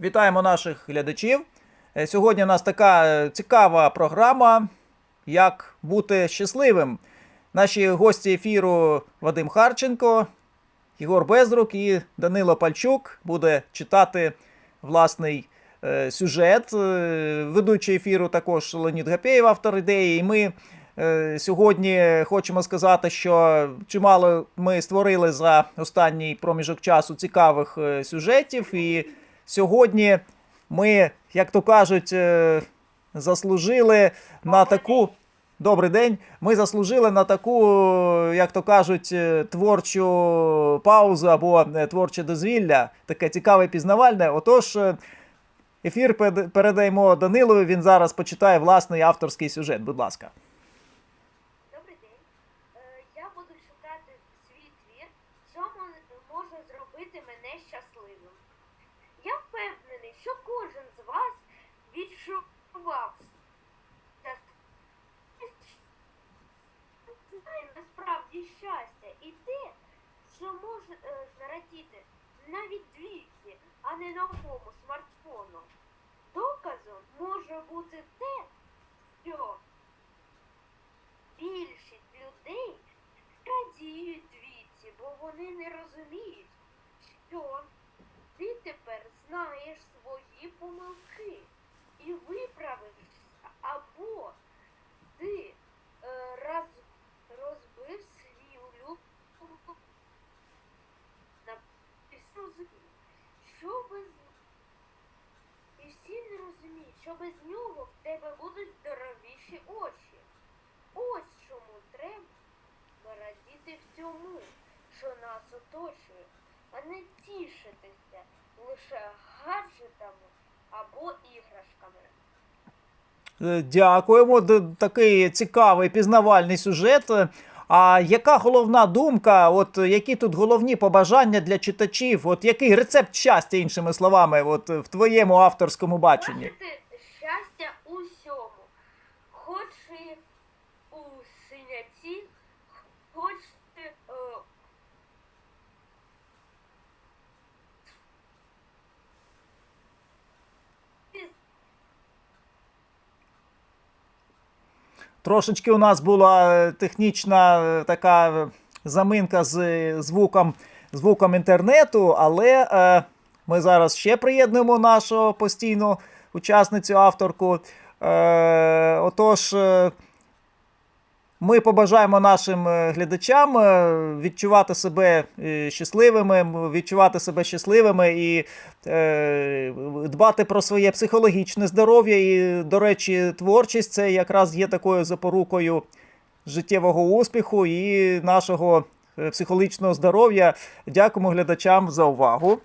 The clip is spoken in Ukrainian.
Вітаємо наших глядачів. Е, Сьогодні у нас така е, цікава програма, як бути щасливим. Наші гості ефіру Вадим Харченко, Єгор Безрук і Данило Пальчук буде читати власний е, сюжет. Ведучий ефіру також Леонід Гапєєв, автор ідеї. І ми сьогодні хочемо сказати, що чимало ми створили за останній проміжок часу цікавих сюжетів. І сьогодні ми, як то кажуть, е, заслужили на таку. Добрий день. Ми заслужили на таку, як то кажуть, е, творчу паузу або е, творче дозвілля, таке цікаве пізнавальне. Отож, ефір передаємо Данилові. Він зараз почитає власний авторський сюжет. Будь ласка. Добрий день. Я буду шукати свій твір, що мо- може зробити мене щасливим. Насправді щастя і те, що може е, зрадіти навіть двійці, а не новому смартфону. Доказом може бути те, що більшість людей радіють двійці, бо вони не розуміють, що ти тепер знаєш свої помилки і виправишся, або ти е, роз, розбив свій улюблений на розуміють, що без і всі не розуміють, що без нього в тебе будуть здоровіші очі. Ось чому треба радіти всьому, що нас оточує, а не тішитися лише гаджетами або іграшками. Е, Дякуємо. Такий цікавий пізнавальний сюжет. Е, А яка головна думка? От які тут головні побажання для читачів? От який рецепт щастя, іншими словами, от в твоєму авторському баченні? Бачити щастя усьому. Хоч і у синяці, хоч і, е, Трошечки у нас була е, технічна е, така е, заминка з звуком, звуком інтернету, але е, ми зараз ще приєднуємо нашу постійну учасницю, авторку. Е, отож, ми побажаємо нашим е, глядачам е, відчувати себе е, щасливими, відчувати себе щасливими і е, дбати про своє психологічне здоров'я. І, до речі, творчість це якраз є такою запорукою життєвого успіху і нашого психологічного здоров'я. Дякуємо глядачам за увагу.